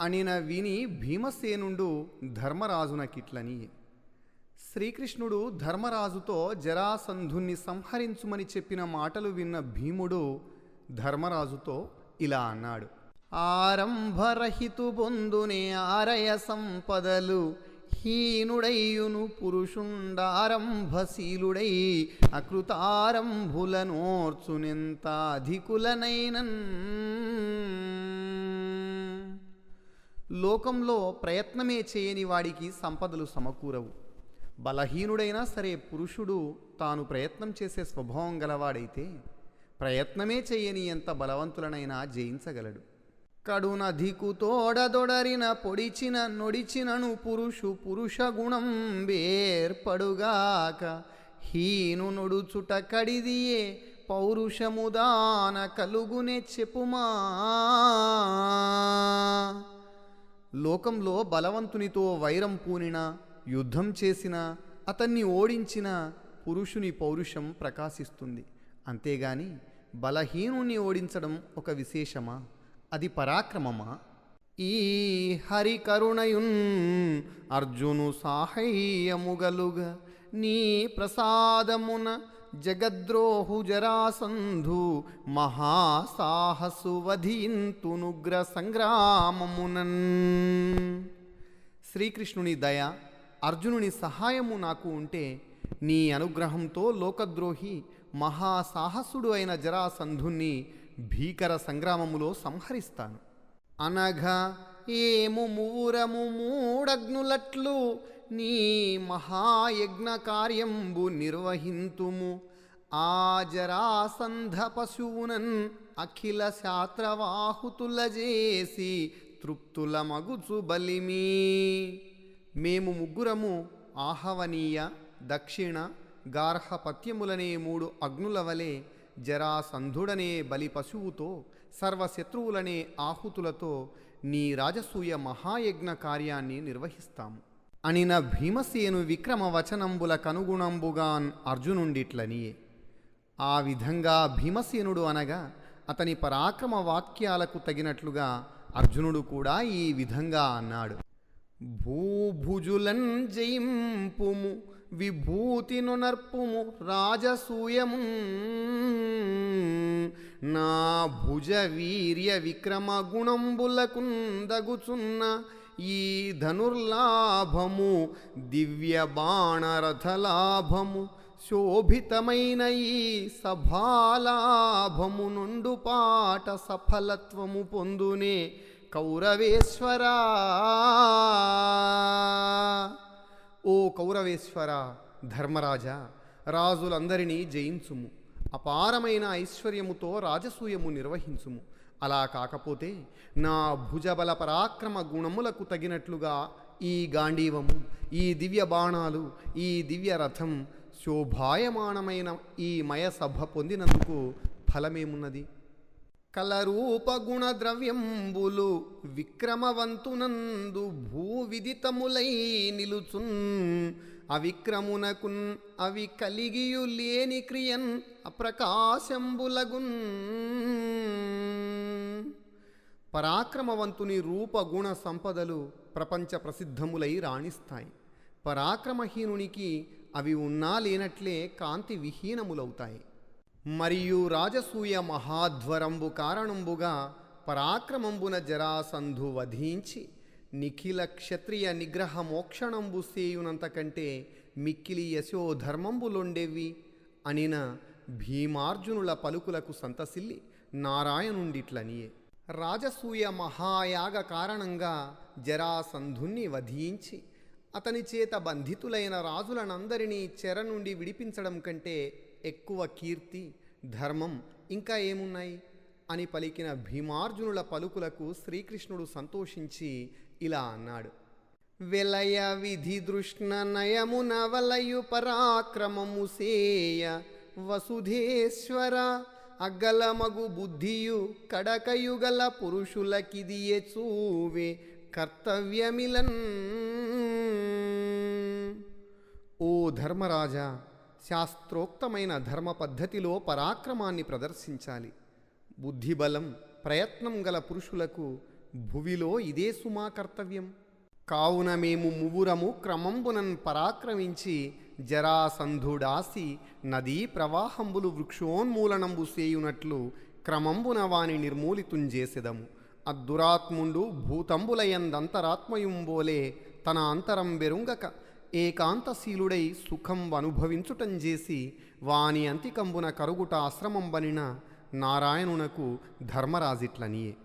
అనిన విని భీమసేనుండు ధర్మరాజునకిట్లని శ్రీకృష్ణుడు ధర్మరాజుతో జరాసంధుణ్ణి సంహరించుమని చెప్పిన మాటలు విన్న భీముడు ధర్మరాజుతో ఇలా అన్నాడు. ఆరంభరహితు బొందునే ఆరయ సంపదలు హీనుడయ్యును పురుషుండారంభశీలుడై అకృతారంభులనోర్చునెంత అధికులనైనన్ లోకంలో ప్రయత్నమే చేయని వాడికి సంపదలు సమకూరవు. బలహీనుడైనా సరే పురుషుడు తాను ప్రయత్నం చేసే స్వభావం గలవాడైతే ప్రయత్నమే చేయని ఎంత బలవంతులనైనా జయించగలడు. కడున తోడదొడరిన పొడిచిన నొడిచినను పురుషు పురుష గుణం వేర్పడుగాక హీను నొడుచుట కడిదియే పౌరుషముదాన కలుగునే చెప్పుమా లోకంలో బలవంతునితో వైరం పూనిన యుద్ధం చేసినా అతన్ని ఓడించిన పురుషుని పౌరుషం ప్రకాశిస్తుంది. అంతేగాని బలహీనుని ఓడించడం ఒక విశేషమా? అది పరాక్రమమా? ఈ హరికరుణయున్ అర్జును సాహయ్యముగలుగ నీ ప్రసాదమున జగద్రోహు జరాసంధు మహాసాహసు సంగ్రామమునన్ శ్రీకృష్ణుని దయ అర్జునుని సహాయము నాకు ఉంటే నీ అనుగ్రహంతో లోకద్రోహి మహాసాహసుడు అయిన జరాసంధుణ్ణి భీకర సంగ్రామములో సంహరిస్తాను. అనఘ ఏము మూరము మూడగ్నులట్లు నీ మహాయజ్ఞ కార్యంబు నిర్వహింతుము. ఆ జరాసంధ పశువునన్ అఖిల శాస్త్రవాహుతులజేసి తృప్తుల మగుచు బలిమీ. మేము ముగ్గురము ఆహవనీయ దక్షిణ గార్హపత్యములనే మూడు అగ్నుల వలె జరాసంధుడనే బలి పశువుతో సర్వశత్రువులనే ఆహుతులతో నీ రాజసూయ మహాయజ్ఞ కార్యాన్ని నిర్వహిస్తాము. అనిన భీమసేను విక్రమ వచనంబుల కనుగుణంబుగాన్ అర్జునుండిట్లనియే. ఆ విధంగా భీమసేనుడు అనగా అతని పరాక్రమ వాక్యాలకు తగినట్లుగా అర్జునుడు కూడా ఈ విధంగా అన్నాడు. భూభుజులన్ జయింపుము విభూతిను నర్పుము రాజసూయము. నా భుజ వీర్య విక్రమ గుణంబులకుందగుచున్న ఈ ధనుర్లాభము దివ్య బాణరథలాభము శోభితమైన ఈ సభాలాభము నుండు పాట సఫలత్వము పొందునే కౌరవేశ్వరా. ఓ కౌరవేశ్వర ధర్మరాజా రాజులందరినీ జయించుము. అపారమైన ఐశ్వర్యముతో రాజసూయము నిర్వహించుము. అలా కాకపోతే నా భుజబల పరాక్రమ గుణములకు తగినట్లుగా ఈ గాంధీవము ఈ దివ్య బాణాలు ఈ దివ్య రథం శోభాయమానమైన ఈ మయసభ పొందినందుకు ఫలమేమున్నది? కలరూపగుణ ద్రవ్యంబులు విక్రమవంతునందు భూవిదితములై నిలుచున్ అవిక్రమునకున్ అవి కలిగియు లేని క్రియన్ అప్రకాశంబులగున్. పరాక్రమవంతుని రూపగుణ సంపదలు ప్రపంచ ప్రసిద్ధములై రాణిస్తాయి. పరాక్రమహీనునికి అవి ఉన్నా లేనట్లే కాంతి విహీనములవుతాయి. మరియు రాజసూయ మహాధ్వరంబు కారణంబుగా పరాక్రమంబున జరాసంధు వధించి నిఖిల క్షత్రియ నిగ్రహ మోక్షణంబు సేయునంతకంటే మిక్కిలి మిక్కిలి యశోధర్మంబులొండెవి. అనిన భీమార్జునుల పలుకులకు సంతసిల్లి నారాయణుండిట్లనియే. రాజసూయ మహాయాగ కారణంగా జరాసంధుణ్ణి వధించి అతని చేత బంధితులైన రాజులనందరినీ చెర నుండి విడిపించడం కంటే ఎక్కువ కీర్తి ధర్మం ఇంకా ఏమున్నాయి? అని పలికిన భీమార్జునుల పలుకులకు శ్రీకృష్ణుడు సంతోషించి ఇలా అన్నాడు. వెలయ విధి దృష్ణ నయమున వలయు పరాక్రమము సేయ వసుధేశ్వర అగలమగు బుద్ధియు కడకయుగల పురుషులకిదియే చూవే కర్తవ్యమిలన్. ఓ ధర్మరాజా శాస్త్రోక్తమైన ధర్మ పద్ధతిలో పరాక్రమాన్ని ప్రదర్శించాలి. బుద్ధిబలం ప్రయత్నం గల పురుషులకు భువిలో ఇదే సుమా కర్తవ్యం. కావున మేము మువురము క్రమంబునన్ పరాక్రమించి జరాసంధుడాసి నదీ ప్రవాహంబులు వృక్షోన్మూలనంబు సేయునట్లు క్రమంబున వాని నిర్మూలితుంజేసెదము అద్దురాత్ముండు భూతంబులయందంతరాత్మయుంబోలే తన అంతరం బెరుంగక ఏకాంతశీలుడై సుఖం అనుభవించుటం చేసి వాని అంతికంబున కరుగుట ఆశ్రమంబనిన నారాయణునకు ధర్మరాజిట్లనియే.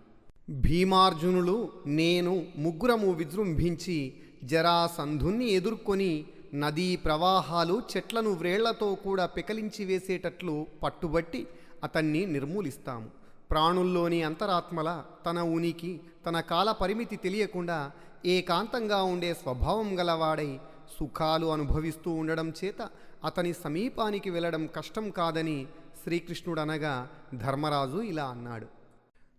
భీమార్జునులు నేను ముగ్గురము విజృంభించి జరాసంధుణ్ణి ఎదుర్కొని నదీ ప్రవాహాలు చెట్లను వ్రేళ్ళతో కూడా పెకలించి వేసేటట్లు పట్టుబట్టి అతన్ని నిర్మూలిస్తాము. ప్రాణుల్లోని అంతరాత్మల తన ఉనికి తన కాల పరిమితి తెలియకుండా ఏకాంతంగా ఉండే స్వభావం గలవాడై సుఖాలు అనుభవిస్తూ ఉండడం చేత అతని సమీపానికి వెళ్ళడం కష్టం కాదని శ్రీకృష్ణుడనగా ధర్మరాజు ఇలా అన్నాడు.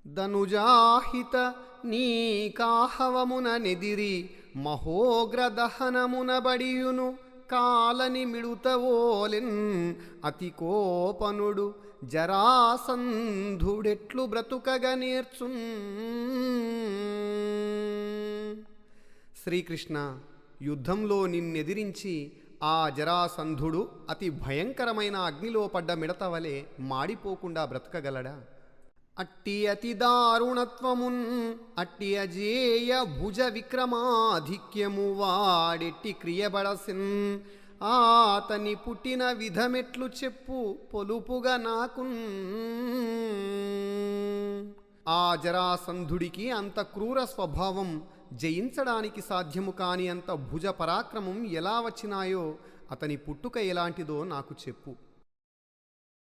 ధనుజాహిత నీకాహవమున నెదిరి మహోగ్రదహనమున బడియును కాలని మిడుతవోలెన్ అతి కోపనుడు జరాసంధుడెట్లు బ్రతుకగ నేర్చు శ్రీకృష్ణ యుద్ధంలో నిన్నెదిరించి ఆ జరాసంధుడు అతి భయంకరమైన అగ్నిలో పడ్డ మిడత వలె మాడిపోకుండా బ్రతకగలడా? అట్టి అతి దారుణత్వమున్ అట్టి అజేయ భుజ విక్రమాధిక్యము వాడెట్టి క్రియబడసిన్. ఆతని పుట్టిన విధమెట్లు చెప్పు పొలుపుగా నాకున్. ఆ జరాసంధుడికి అంత క్రూర స్వభావం జయించడానికి సాధ్యము కాని అంత భుజ పరాక్రమం ఎలా వచ్చినాయో అతని పుట్టుక ఎలాంటిదో నాకు చెప్పు.